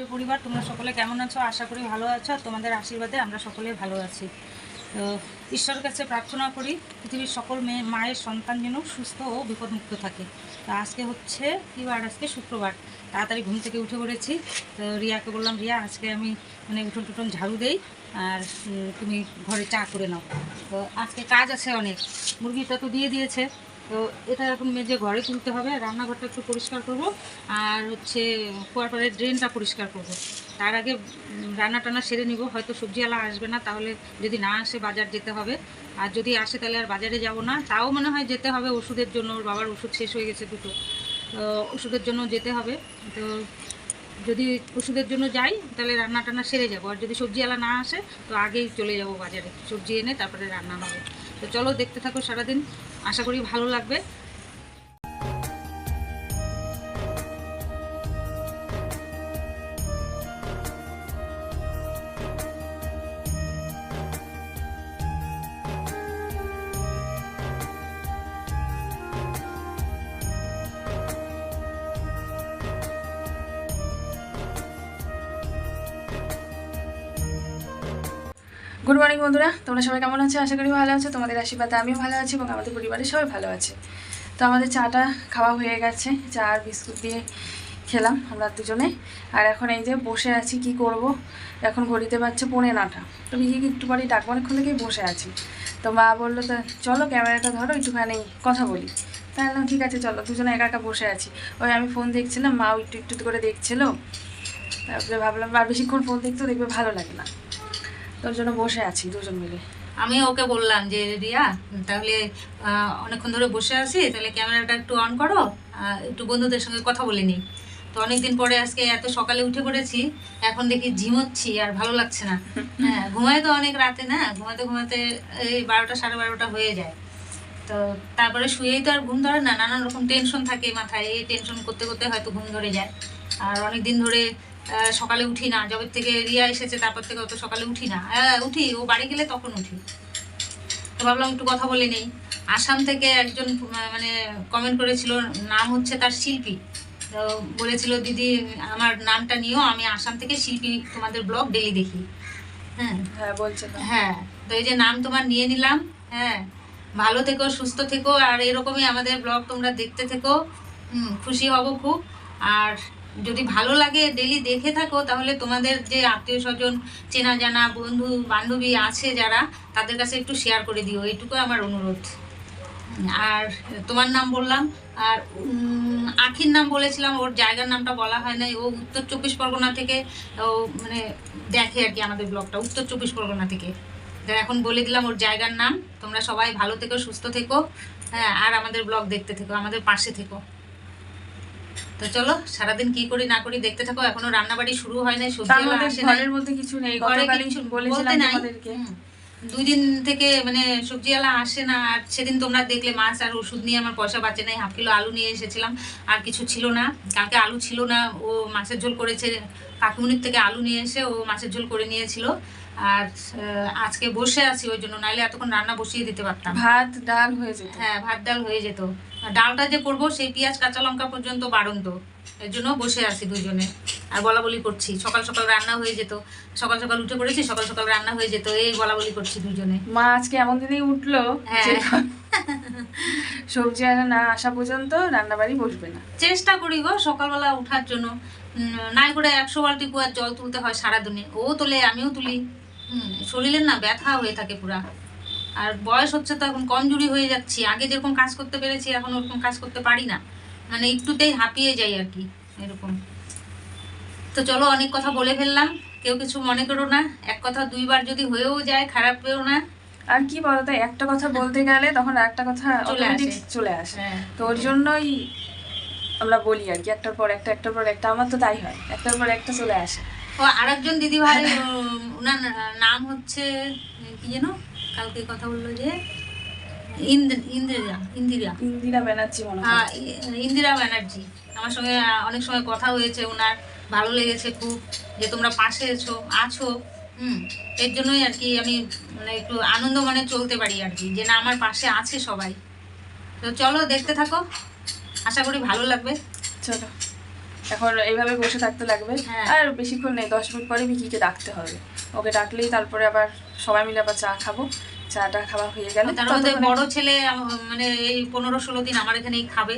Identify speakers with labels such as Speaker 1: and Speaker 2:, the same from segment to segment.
Speaker 1: প্রিয় পরিবার, তোমরা সকলে কেমন আছো? আশা করি ভালো আছো। তোমাদের আশীর্বাদে আমরা সকলে ভালো আছি। তো ঈশ্বরের কাছে প্রার্থনা করি, পৃথিবীর সকল মেয়ে, মায়ের সন্তান যেন সুস্থ ও বিপদমুক্ত থাকে। তো আজকে হচ্ছে কী বার? আজকে শুক্রবার। তাড়াতাড়ি ঘুম থেকে উঠে পড়েছি। তো রিয়াকে বললাম, রিয়া, আজকে আমি মানে উঠোন টুটন ঝাড়ু দেই আর তুমি ঘরে চা করে নাও। তো আজকে কাজ আছে অনেক। মুরগিটা তো দিয়ে দিয়েছে। তো এটা এখন মেজে ঘরে তুলতে হবে, রান্নাঘরটা একটু পরিষ্কার করব, আর হচ্ছে কোয়ার্টারের ড্রেনটা পরিষ্কার করব। তার আগে রান্না টান্না সেরে নিব, হয়তো সবজিওয়ালা আসবে না, তাহলে যদি না আসে বাজার যেতে হবে। আর যদি আসে তাহলে আর বাজারে যাব না, তাও মনে হয় যেতে হবে, ওষুধের জন্য, ওর বাবার ওষুধ শেষ হয়ে গেছে দুটো। ওষুধের জন্য যেতে হবে। তো যদি ওষুধের জন্য যাই, তাহলে রান্না টান্না সেরে যাব। আর যদি সবজিওয়ালা না আসে, তো আগেই চলে যাব বাজারে। সবজি এনে তারপরে রান্না হবে। তো চলো দেখতে থাকো সারাদিন। আশা করি ভালো লাগবে।
Speaker 2: বন্ধুরা, তোমরা সবাই কেমন আছো? আশা করি ভালো আছো। তোমাদের আশীর্বাদে আমিও ভালো আছি এবং আমাদের পরিবারের সবাই ভালো আছে। তো আমাদের চাটা খাওয়া হয়ে গেছে। চা আর বিস্কুট দিয়ে খেলাম আমরা দুজনে। আর এখন এই যে বসে আছি, কি করব? এখন ঘড়িতে পাচ্ছে পৌনে নটা। তো বিকে একটু পরেই ডাকবো, অনেকক্ষণ থেকেই বসে আছি। তো মা বলল, তো চলো ক্যামেরাটা ধরো, একটুখানি কথা বলি। তাহলে ঠিক আছে, চলো। দুজনে একা একা বসে আছি। ওই আমি ফোন দেখছিলাম, মাও একটু একটু করে দেখছিল। তারপরে ভাবলাম, আর বেশিক্ষণ ফোন দেখতেও দেখবে, ভালো লাগে না। তোর জন্য বসে আছি দুজন মিলে।
Speaker 1: আমি ওকে বললাম যে রিয়া তাহলে অনেকক্ষণ ধরে বসে আছি তাহলে ক্যামেরাটা একটু অন করো একটু বন্ধুদের সঙ্গে কথা বলে নিই। তো অনেকদিন পরে আজকে এত সকালে উঠে পড়েছি এখন দেখি ঝিমোচ্ছি আর ভালো লাগছে না। হ্যাঁ ঘুমায় তো অনেক রাতে না ঘুমাতে ঘুমাতে এই বারোটা সাড়ে বারোটা হয়ে যায়। তো তারপরে শুয়েই তো আর ঘুম ধরে না নানান রকম টেনশন থাকে মাথায় এই টেনশন করতে করতে হয়তো ঘুম ধরে যায়। আর অনেক দিন ধরে সকালে উঠি না যবে থেকে রিয়া এসেছে তারপর থেকে অত সকালে উঠি না। হ্যাঁ উঠি ও বাড়ি গেলে তখন উঠি। তো ভাবলাম একটু কথা বলে নেই। আসাম থেকে একজন মানে কমেন্ট করেছিল নাম হচ্ছে তার শিল্পী। তো বলেছিল দিদি আমার নামটা নিও আমি আসাম থেকে শিল্পী তোমাদের ব্লগ ডেলি দেখি। হ্যাঁ।
Speaker 2: হ্যাঁ বলছে তো।
Speaker 1: হ্যাঁ তো এই যে নাম তোমার নিয়ে নিলাম হ্যাঁ ভালো থেকো সুস্থ থেকো আর এরকমই আমাদের ব্লগ তোমরা দেখতে থেকো। হুম, খুশি হব খুব। আর যদি ভালো লাগে ডেলি দেখে থাকো, তাহলে তোমাদের যে আত্মীয় স্বজন, চেনা জানা, বন্ধু, বান্ধবী আছে যারা, তাদের কাছে একটু শেয়ার করে দিও এইটুকু আমার অনুরোধ। আর তোমার নাম বললাম, আর আখির নাম বলেছিলাম, ওর জায়গার নামটা বলা হয় নাই, ও উত্তর চব্বিশ পরগনা থেকে, ও মানে দেখে আর কি আমাদের ব্লগটা, উত্তর চব্বিশ পরগনা থেকে। এখন বলে দিলাম ওর জায়গার নাম, তোমরা সবাই ভালো থেকো, সুস্থ থেকো হ্যাঁ আর আমাদের ব্লগ দেখতে থেকো, আমাদের পাশে থেকো। তো চলো সারাদিন কি করি না করি দেখতে থাকো এখনও রান্না বাড়ি শুরু হয় নাই সবজি
Speaker 2: ঘরের মধ্যে কিছু নেই
Speaker 1: ঘরে কিছু
Speaker 2: বলেছিলাম তোমাদেরকে।
Speaker 1: দুই দিন থেকে মানে সবজিওয়ালা আসে না আর সেদিন তোমরা দেখলে মাছ আর ওষুধ নিয়ে আমার পয়সা বাঁচে নাই হাফ কিলো আলু নিয়ে এসেছিলাম আর কিছু ছিল না। কালকে আলু ছিল না ও মাছের ঝোল করেছে কাকুমনির থেকে আলু নিয়ে এসে ও মাছের ঝোল করে নিয়েছিল। আর আজকে বসে আছি ওই জন্য নাহলে এতক্ষণ রান্না বসিয়ে দিতে পারতাম।
Speaker 2: ভাত ডাল হয়ে যেত।
Speaker 1: হ্যাঁ ভাত ডাল হয়ে যেত। ডালটা যে করব সেই পেঁয়াজ কাঁচা লঙ্কা পর্যন্ত বাড়ন্ত। এর জন্য বসে আছি দুজনে আর বলা বলি করছি। সকাল সকাল রান্না হয়ে যেত। সকাল সকাল উঠে পড়েছি সকাল সকাল রান্না হয়ে যেত। এই বলা বলি করছি দুজনে
Speaker 2: মা আজকে এমন দিনেই উঠল
Speaker 1: হ্যাঁ।
Speaker 2: সবজি আনা না আসা পর্যন্ত রান্না বাড়ি বসবে না।
Speaker 1: চেষ্টা করি গো সকালবেলা ওঠার জন্য। নাই করে একশো বালতি কুয়ার জল তুলতে হয় সারাদিনে। ও তোলে আমিও তুলি। হুম, শরীরের না ব্যথা হয়ে থাকে পুরা। আর বয়স হচ্ছে তো এখন কমজুরি হয়ে যাচ্ছি। আগে যেরকম কাজ করতে পেরেছি এখন ওরকম কাজ করতে পারি না। মানে একটুতেই হাঁপিয়ে যাই আর কি এরকম। তো চলো অনেক কথা বলে ফেললাম কেউ কিছু মনে করো না। এক কথা দুইবার যদি হয়েও যায় খারাপ পেও না।
Speaker 2: আর কি বলতো একটা কথা বলতে গেলে তখন একটা কথা
Speaker 1: চলে
Speaker 2: অটোমেটিক
Speaker 1: আসে।
Speaker 2: চলে আসে।
Speaker 1: হ্যাঁ
Speaker 2: তো ওর জন্যই আমরা বলি আর কি একটার পর একটা একটার পর একটা। আমার তো তাই হয় একটার পর একটা চলে আসে।
Speaker 1: ও আরেকজন দিদি ভাই ওনার নাম হচ্ছে কি যেন? কালকে কথা বলল যে ইন্দ- ইন্দিরা ইন্দিরা।
Speaker 2: ইন্দিরা ব্যানার্জি হ্যাঁ।
Speaker 1: ইন্দিরা ব্যানার্জি। আমার সঙ্গে অনেক সময় কথা হয়েছে ওনার ভালো লেগেছে খুব যে তোমরা পাশে আছো আছো হুম এর জন্যই আর কি আমি মানে একটু আনন্দ মনে চলতে পারি আর কি যে না আমার পাশে আছে সবাই। তো চলো দেখতে থাকো। আশা করি ভালো লাগবে।
Speaker 2: চলো। এখন এইভাবে বসে থাকতে লাগবে।
Speaker 1: হ্যাঁ।
Speaker 2: আর বেশিক্ষণ নেই দশ মিনিট পরে বিকিকে ডাকতে হবে। ওকে ডাকলেই তারপরে আবার সবাই মিলে আবার চা খাব। চাটা খাওয়া হয়ে গেল।
Speaker 1: তার মধ্যে বড় ছেলে মানে এই পনেরো ষোলো দিন আমার এখানেই খাবে।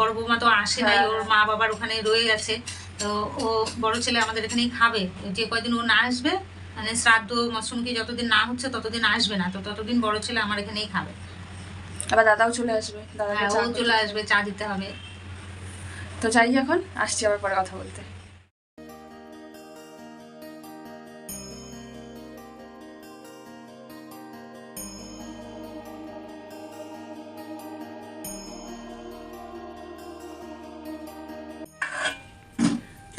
Speaker 1: বড় বৌমা তো আসে নাই
Speaker 2: হ্যাঁ।
Speaker 1: ওর মা বাবার ওখানে রয়ে গেছে। তো ও বড় ছেলে আমাদের এখানেই খাবে। যে কয়দিন ও না আসবে মানে শ্রাদ্ধ মশুমকি যতদিন না হচ্ছে ততদিন আসবে না। তো ততদিন বড় ছেলে আমার এখানেই খাবে।
Speaker 2: আবার দাদাও চলে আসবে। দাদাকে
Speaker 1: হ্যাঁ, চলে আসবে চা দিতে হবে।
Speaker 2: তো যাই এখন আসছি আবার পরে কথা বলতে।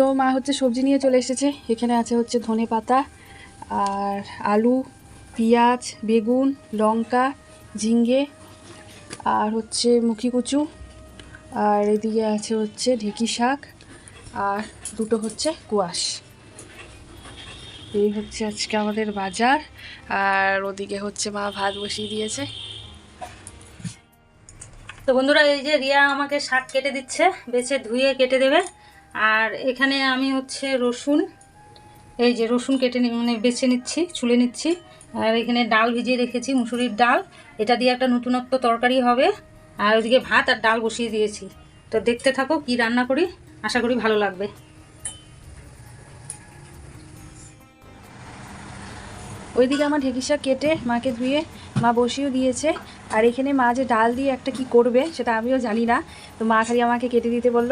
Speaker 2: তো মা হচ্ছে সবজি নিয়ে চলে এসেছে। এখানে আছে হচ্ছে ধনে পাতা, আর আলু, পেঁয়াজ, বেগুন, লঙ্কা ঝিঙ্গে আর হচ্ছে মুখি কুচু, আর এদিকে আছে হচ্ছে ঢেকি শাক, আর দুটো হচ্ছে কুয়াশ। এই হচ্ছে আজকে আমাদের বাজার, আর ওদিকে হচ্ছে মা ভাত বসিয়ে দিয়েছে।
Speaker 1: তো বন্ধুরা, এই যে রিয়া আমাকে শাক কেটে দিচ্ছে, বেছে ধুয়ে কেটে দেবে। আর এখানে আমি হচ্ছে রসুন, এই যে রসুন কেটে মানে বেছে নিচ্ছি, ছুলে নিচ্ছি। আর এখানে ডাল ভিজিয়ে রেখেছি, মুসুরির ডাল। এটা দিয়ে একটা নতুনত্ব তরকারি হবে। আর ওইদিকে ভাত আর ডাল বসিয়ে দিয়েছি। তো দেখতে থাকো কি রান্না করি। আশা করি ভালো লাগবে।
Speaker 2: ওইদিকে আমার ঢেকিসা কেটে মাকে ধুয়ে মা বসিয়েও দিয়েছে। আর এখানে মা যে ডাল দিয়ে একটা কি করবে সেটা আমিও জানি না। তো মা খালি আমাকে কেটে দিতে বলল।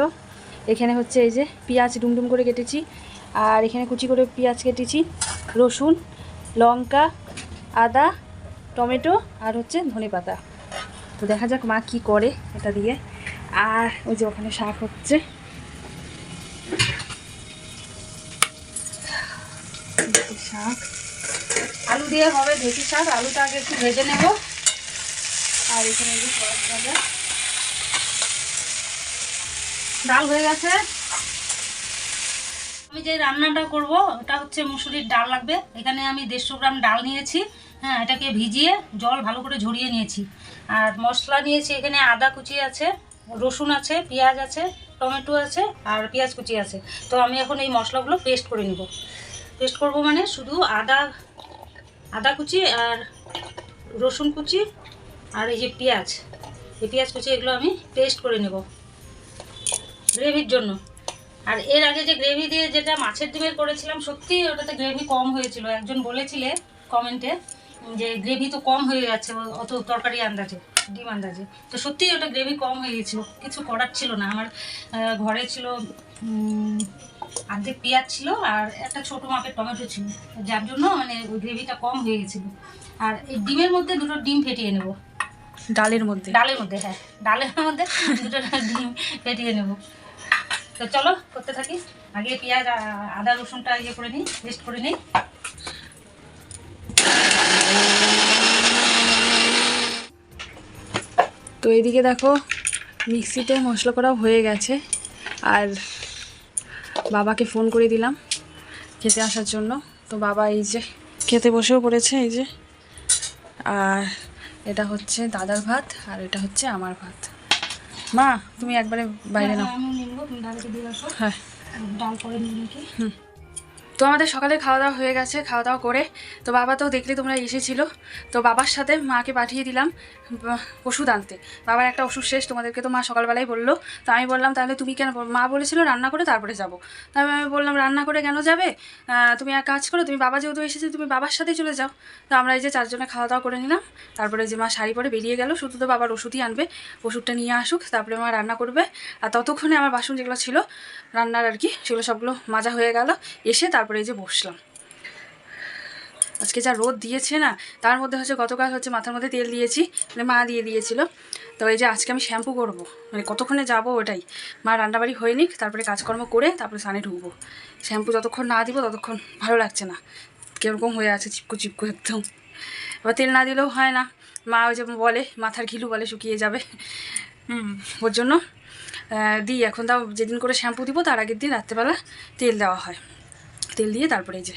Speaker 2: এখানে হচ্ছে এই যে পেঁয়াজ ডুমডুম করে কেটেছি, আর এখানে কুচি করে পেঁয়াজ কেটেছি, রসুন, লঙ্কা, আদা, টমেটো, আর হচ্ছে ধনে পাতা। তো দেখা যাক মা কি করে এটা দিয়ে। আর ওই যে ওখানে শাক হচ্ছে। শাক।
Speaker 1: আলু দিয়ে হবে ঢেঁকি শাক, আলুটা আগে একটু ভেজে নেব।
Speaker 2: আর এখানে সস ভাজা।
Speaker 1: ডাল হয়ে গেছে। আমি যে রান্নাটা করব, ওটা হচ্ছে মুসুরির ডাল লাগবে। এখানে আমি দেড়শো গ্রাম ডাল নিয়েছি। হ্যাঁ এটাকে ভিজিয়ে জল ভালো করে ঝরিয়ে নিয়েছি। আর মশলা নিয়েছি, এখানে আদা কুচি আছে, রসুন আছে, পেঁয়াজ আছে, টমেটো আছে আর পেঁয়াজ কুচি আছে। তো আমি এখন এই মশলাগুলো পেস্ট করে নিব। পেস্ট করব মানে শুধু আদা আদা কুচি আর রসুন কুচি আর এই যে পেঁয়াজ। এই পেঁয়াজ কুচি এগুলো আমি পেস্ট করে নেব। গ্রেভির জন্য। আর এর আগে যে গ্রেভি দিয়ে যেটা মাছের ডিমের করেছিলাম সত্যি ওটাতে গ্রেভি কম হয়েছিল। একজন বলেছিলে কমেন্টে যে গ্রেভি তো কম হয়ে যাচ্ছে অত তরকারি আন্দাজে ডিম আন্দাজে। তো সত্যি ওটা গ্রেভি কম হয়ে গেছিল কিছু করার ছিল না। আমার ঘরে ছিল অর্ধেক পেঁয়াজ ছিল আর একটা ছোট মাপের টমেটো ছিল। যার জন্য মানে ওই গ্রেভিটা কম হয়ে গেছিল। আর এই ডিমের মধ্যে দুটো ডিম ফেটিয়ে নেব।
Speaker 2: ডালের মধ্যে?
Speaker 1: ডালের মধ্যে হ্যাঁ। ডালের মধ্যে দুটো ডিম ফেটিয়ে নেব। তো চলো করতে থাকি। আগে পেঁয়াজ আদা রসুনটা ইয়ে করে নিই পেস্ট করে নিই।
Speaker 2: তো এদিকে দেখো মিক্সিতে মশলা করাও হয়ে গেছে। আর বাবাকে ফোন করে দিলাম খেতে আসার জন্য। তো বাবা এই যে খেতে বসেও পড়েছে এই যে। আর এটা হচ্ছে দাদার ভাত আর এটা হচ্ছে আমার ভাত। মা তুমি একবারে বাইরে নাও।
Speaker 1: ডালকে দিয়ে আসো
Speaker 2: হ্যাঁ।
Speaker 1: ডাল করে নিয়ে নাকি
Speaker 2: তো আমাদের সকালে খাওয়া দাওয়া হয়ে গেছে খাওয়া দাওয়া করে। তো বাবা তো দেখলে তোমরা এসেছিল। তো বাবার সাথে মাকে পাঠিয়ে দিলাম ওষুধ আনতে। বাবার একটা ওষুধ শেষ, তোমাদেরকে তো মা সকালবেলায় বলল। তো আমি বললাম, তাহলে তুমি কেন মা বলেছিল, রান্না করে তারপরে যাব। তারপরে আমি বললাম, রান্না করে কেন যাবে? তুমি এক কাজ করো, তুমি বাবা যেহেতু এসেছে, তুমি বাবার সাথেই চলে যাও। তো আমরা এই যে চারজনে খাওয়া দাওয়া করে নিলাম। তারপরে যে মা শাড়ি পরে বেরিয়ে গেল, শুধু তো বাবার ওষুধই আনবে। ওষুধটা নিয়ে আসুক, তারপরে মা রান্না করবে। আর ততক্ষণে আমার বাসন যেগুলো ছিল রান্নার আর কি, সেগুলো সবগুলো মাজা হয়ে গেল। এসে তারপরে এই যে বসলাম। আজকে যা রোদ দিয়েছে না, তার মধ্যে হচ্ছে গতকাল হচ্ছে মাথার মধ্যে তেল দিয়েছি মানে মা দিয়ে দিয়েছিল। তো এই যে আজকে আমি শ্যাম্পু করব মানে কতক্ষণে যাব ওটাই। মা রান্নাবাড়ি হয়ে নিক, তারপরে কাজকর্ম করে তারপরে সানে ঢুকবো। শ্যাম্পু যতক্ষণ না দিব ততক্ষণ ভালো লাগছে না। কীরকম হয়ে আছে চিপকু চিপকু একদম। এবার তেল না দিলেও হয় না। মা ওই যে বলে, মাথার ঘিলু বলে শুকিয়ে যাবে। হুম, ওর জন্য দিই এখন তাও যেদিন করে শ্যাম্পু দিব, তার আগের দিন রাত্রেবেলা তেল দেওয়া হয়। তেল দিয়ে তারপরে যে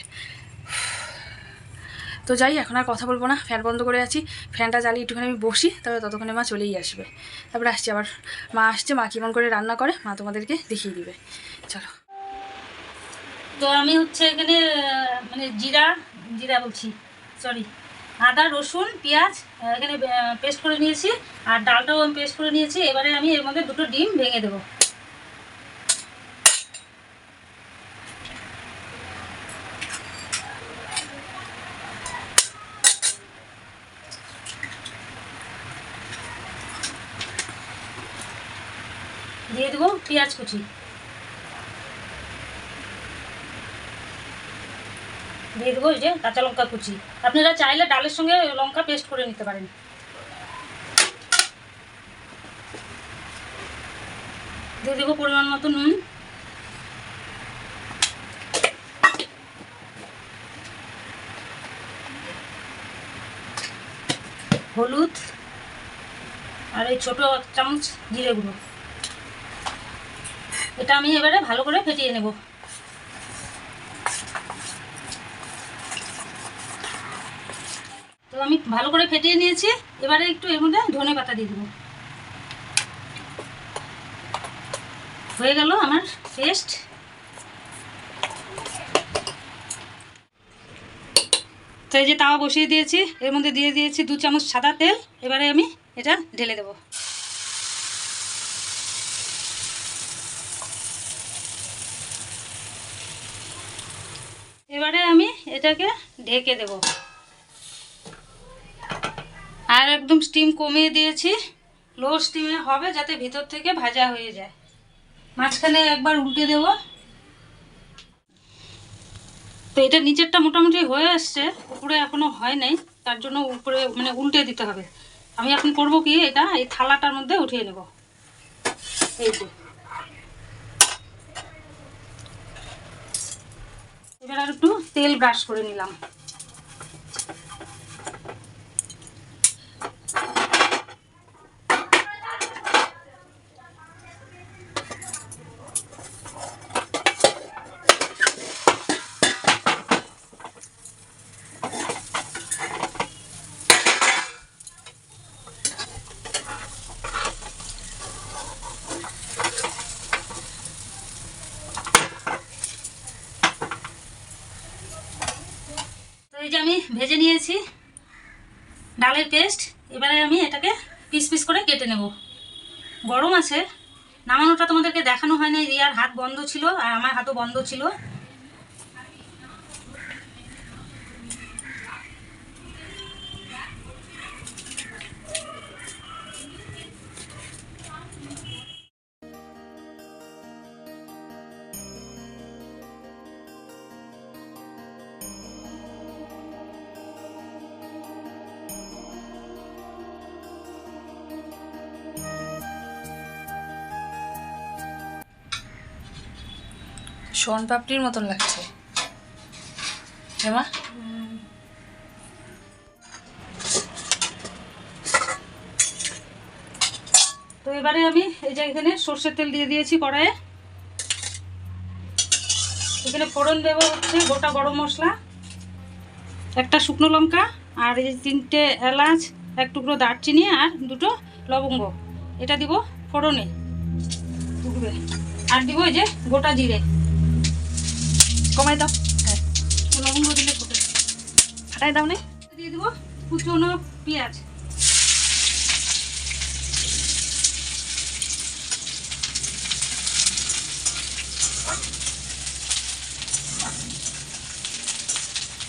Speaker 2: তো যাই, এখন আর কথা বলব না। ফ্যান বন্ধ করে আছি। ফ্যানটা জ্বালিয়ে একটুখানি আমি বসি তবে ততক্ষণে মা চলেই আসবে। তারপরে আসছি আবার। মা আসছে, মা কেমন করে রান্না করে, মা তোমাদেরকে দেখিয়ে দিবে। চলো।
Speaker 1: তো আমি হচ্ছে এখানে মানে জিরা জিরা বলছি সরি আদা, রসুন, পেঁয়াজ এখানে পেস্ট করে নিয়েছি। আর ডালটাও আমি পেস্ট করে নিয়েছি। এবারে আমি এর মধ্যে দুটো ডিম ভেঙে দেবো দিয়ে দেবো পেঁয়াজ কুচি দিয়ে দেবো এই যে কাঁচা লঙ্কা কুচি। আপনারা চাইলে ডালের সঙ্গে লঙ্কা পেস্ট করে নিতে পারেন। দিয়ে দেবো পরিমাণ মতো নুন। হলুদ আর এই ছোটো চামচ জিরে গুঁড়ো। এটা আমি এবারে ভালো করে ফেটিয়ে নেব। আমি ভালো করে ফেটিয়ে নিয়েছি। এবারে একটু এর মধ্যে ধনে পাতা দিয়ে দেবো। হয়ে গেল আমার পেস্ট তো এই যে তাওয়া বসিয়ে দিয়েছি, এর মধ্যে দিয়ে দিয়েছি দু চামচ সাদা তেল। এবারে আমি এটা ঢেলে দেবো। এবারে আমি এটাকে ঢেকে দেবো। আর একদম স্টিম কমিয়ে দিয়েছি লো স্টিমে হবে যাতে ভিতর থেকে ভাজা হয়ে যায়। মাঝখানে একবার উল্টে দেব। তো এটা নিচেরটা মোটামুটি হয়ে আসছে উপরে এখনও হয় নাই, তার জন্য উপরে মানে উল্টে দিতে হবে। আমি এখন করব কি, এটা এই থালাটার মধ্যে উঠিয়ে নেব। এই যে। এবার আর একটু তেল ব্রাশ করে নিলাম তো এই যে আমি ভেজে নিয়েছি ডালের পেস্ট এবারে আমি এটাকে পিস পিস করে কেটে নেব গরম আছে নামানোটা তোমাদেরকে দেখানো হয় নাই রিয়ার হাত বন্ধ ছিল আর আমার হাতও বন্ধ ছিল।
Speaker 2: সোন পাপড়ির মতন লাগছে। হেমা?
Speaker 1: তো এবারে আমি এই যে এখানে সর্ষের তেল দিয়ে দিয়েছি কড়াইয়ে। এখানে ফোড়ন দেব হচ্ছে গোটা গরম মশলা, একটা শুকনো লঙ্কা, আর এই তিনটে এলাচ, এক টুকরো দারচিনি, আর দুটো লবঙ্গ। এটা দিব ফোড়নে। উঠবে। আর দিব এই যে গোটা জিরে।
Speaker 2: কমাই দাও।
Speaker 1: হ্যাঁ। লবঙ্গ দিলে ফুটে
Speaker 2: ফাটাই দাও নে।
Speaker 1: দিয়ে দিব কুচনো পেঁয়াজ।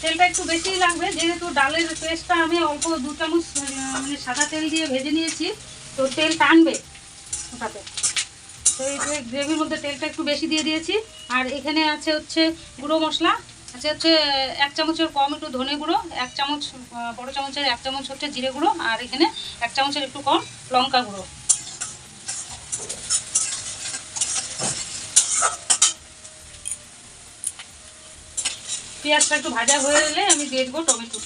Speaker 1: তেলটা একটু বেশিই লাগবে যেহেতু ডালের পেস্টটা আমি অল্প দু চামচ মানে সাদা তেল দিয়ে ভেজে নিয়েছি তো তেল টানবে ওটাতে। তো এই গ্রেভির মধ্যে তেলটা একটু বেশি দিয়ে দিয়েছি। আর এখানে আছে হচ্ছে গুঁড়ো মশলা, আছে হচ্ছে এক চামচের কম একটু ধনে গুঁড়ো, এক চামচ বড় চামচের এক চামচ হচ্ছে জিরে গুঁড়ো, আর এখানে এক চামচের একটু কম লঙ্কা গুঁড়ো। পেঁয়াজটা একটু ভাজা হয়ে গেলে আমি দিয়ে দেবো টমেটো।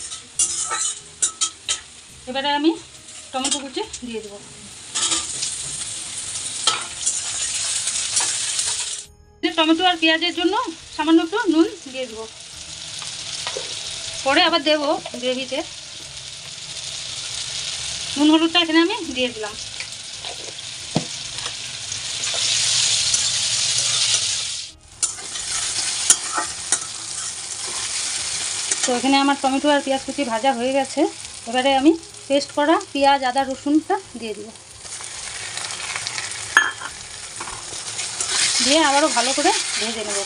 Speaker 1: এবারে আমি টমেটো কুচি দিয়ে দেবো। টমেটো আর পেঁয়াজের জন্য সামান্য একটু নুন দিয়ে দেবো। পরে আবার দেবো গ্রেভিতে। নুন হলুদটা এখানে আমি দিয়ে দিলাম। তো এখানে আমার টমেটো আর পেঁয়াজ কুচি ভাজা হয়ে গেছে। এবারে আমি পেস্ট করা পেঁয়াজ, আদা, রসুনটা দিয়ে দিব। দিয়ে আবারও ভালো করে ভেজে নেব।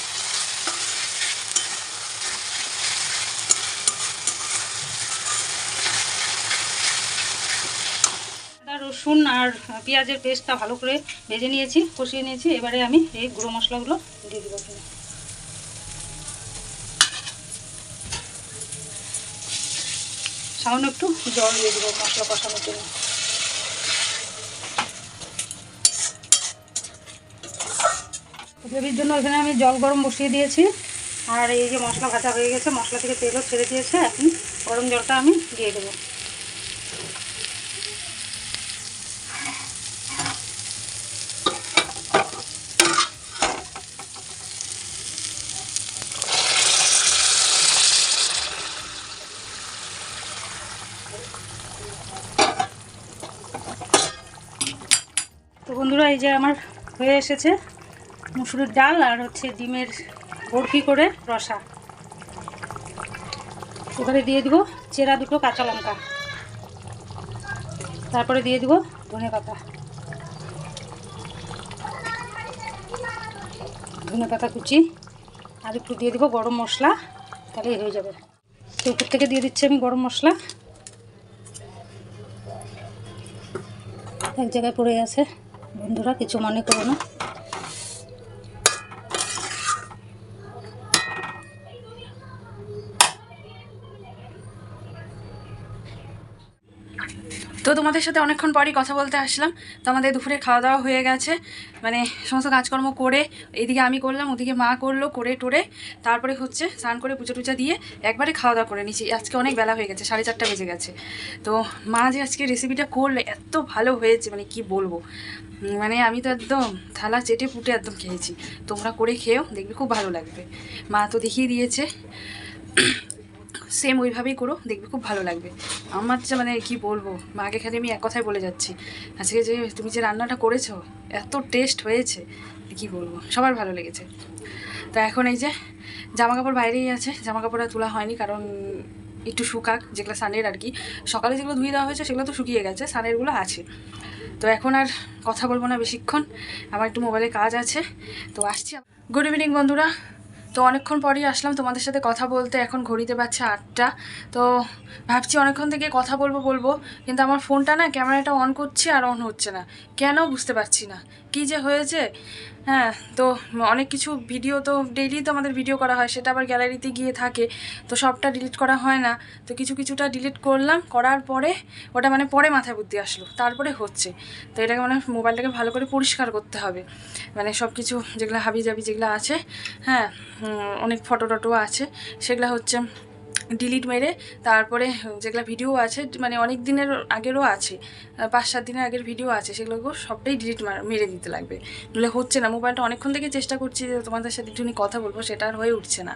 Speaker 1: রসুন আর পেঁয়াজের পেস্টটা ভালো করে ভেজে নিয়েছি, কষিয়ে নিয়েছি। এবারে আমি এই গুঁড়ো মশলাগুলো দিয়ে দিব সামান্য একটু জল দিয়ে দেবো মশলা কষানোর জন্য। গ্রেভির জন্য এখানে আমি জল গরম বসিয়ে দিয়েছি। আর এই যে মশলা ভাজা হয়ে গেছে, মশলা থেকে তেলও ছেড়ে দিয়েছে। এখন গরম জলটা আমি দিয়ে দেবো। তো বন্ধুরা, এই যে আমার হয়ে এসেছে। মুসুরির ডাল আর হচ্ছে ডিমের বরফি করে রসা। এবারে দিয়ে দিব চেরা দুটো কাঁচা লঙ্কা। তারপরে দিয়ে দিব ধনে পাতা। ধনে পাতা কুচি। আর একটু দিয়ে দিব গরম মশলা তাহলেই হয়ে যাবে। তো উপর থেকে দিয়ে দিচ্ছি আমি গরম মশলা। এক জায়গায় পড়ে আছে। বন্ধুরা, কিছু মনে করো না।
Speaker 2: তো তোমাদের সাথে অনেকক্ষণ পরই কথা বলতে আসলাম। তো আমাদের দুপুরে খাওয়া দাওয়া হয়ে গেছে। মানে সমস্ত কাজকর্ম করে এদিকে আমি করলাম, ওদিকে মা করল করে টোরে। তারপরে হচ্ছে স্নান করে পুজো টুজা দিয়ে একবারে খাওয়া দাওয়া করে নিয়েছি। আজকে অনেক বেলা হয়ে গেছে, সাড়ে চারটা বেজে গেছে। তো মা যে আজকে রেসিপিটা করলে এত ভালো হয়েছে মানে কি বলব? মানে আমি তো একদম থালা চেটে পুটে একদম খেয়েছি। তোমরা করে খেয়েও দেখবে খুব ভালো লাগবে। মা তো দেখিয়ে দিয়েছে। সেম ওইভাবেই করো, দেখবে খুব ভালো লাগবে। আমার যে মানে কি বলব, মাকে খালি আমি এক কথাই বলে যাচ্ছি। আজকে যে তুমি যে রান্নাটা করেছ, এত টেস্ট হয়েছে, কি বলব, সবার ভালো লেগেছে। তো এখন এই যে জামা কাপড় বাইরেই আছে জামা কাপড় আর তোলা হয়নি কারণ একটু শুকাক, যেগুলো সানের আর কি। সকালে যেগুলো ধুয়ে দেওয়া হয়েছে, সেগুলো তো শুকিয়ে গেছে, সানেরগুলো আছে। তো এখন আর কথা বলব না বেশিক্ষণ, আমার একটু মোবাইলে কাজ আছে, তো আসছি গুড ইভিনিং বন্ধুরা তো অনেকক্ষণ পরেই আসলাম তোমাদের সাথে কথা বলতে, এখন ঘড়িতে পাচ্ছে আটটা। তো ভাবছি অনেকক্ষণ থেকে কথা বলব বলব, কিন্তু আমার ফোনটা না ক্যামেরাটা অন করছে আর অন হচ্ছে না। কেন বুঝতে পারছি না। কী যে হয়েছে? হ্যাঁ তো অনেক কিছু ভিডিও তো ডেইলি তো আমাদের ভিডিও করা হয়, সেটা আবার গ্যালারিতে গিয়ে থাকে। তো সবটা ডিলিট করা হয় না। তো কিছু কিছুটা ডিলিট করলাম, করার পরে ওটা মানে পরে মাথায় বুদ্ধি আসলো, তারপরে হচ্ছে। তো এটাকে মানে মোবাইলটাকে ভালো করে পরিষ্কার করতে হবে। মানে সব কিছু যেগুলো হাবি জাবি যেগুলো আছে হ্যাঁ অনেক ফটো টটো আছে, সেগুলো হচ্ছে ডিলিট মেরে তারপরে যেগুলো ভিডিও আছে মানে অনেক দিনের আগেরও আছে পাঁচ সাত দিনের আগের ভিডিও আছে, সেগুলোকেও সবটাই ডিলিট মেরে দিতে লাগবে। নইলে হচ্ছে না, মোবাইলটা অনেকক্ষণ থেকে চেষ্টা করছি যে তোমাদের সাথে একটুখানি কথা বলব, সেটা আর হয়ে উঠছে না।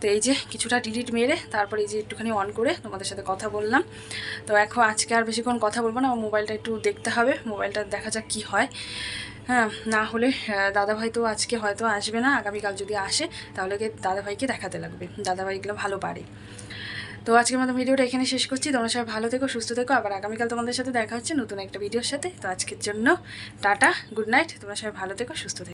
Speaker 2: তো এই যে কিছুটা ডিলিট মেরে, তারপরে এই যে একটুখানি অন করে তোমাদের সাথে কথা বললাম। তো এখন আজকে আর বেশিক্ষণ কথা বলব না, আমার মোবাইলটা একটু দেখতে হবে, মোবাইলটা দেখা যাক কী হয়। হ্যাঁ না হলে দাদাভাই তো আজকে হয়তো আসবে না, আগামীকাল যদি আসে, তাহলে দাদাভাইকে দেখাতে লাগবে। দাদাভাই এগুলো ভালো পারে। তো আজকের মতো ভিডিওটা এখানে শেষ করছি। তোমরা সবাই ভালো থেকো, সুস্থ থেকো। আবার আগামীকাল তোমাদের সাথে দেখা হচ্ছে নতুন একটা ভিডিওর সাথে। তো আজকের জন্য টাটা, গুড নাইট। তোমরা সবাই ভালো থেকো, সুস্থ থেকো।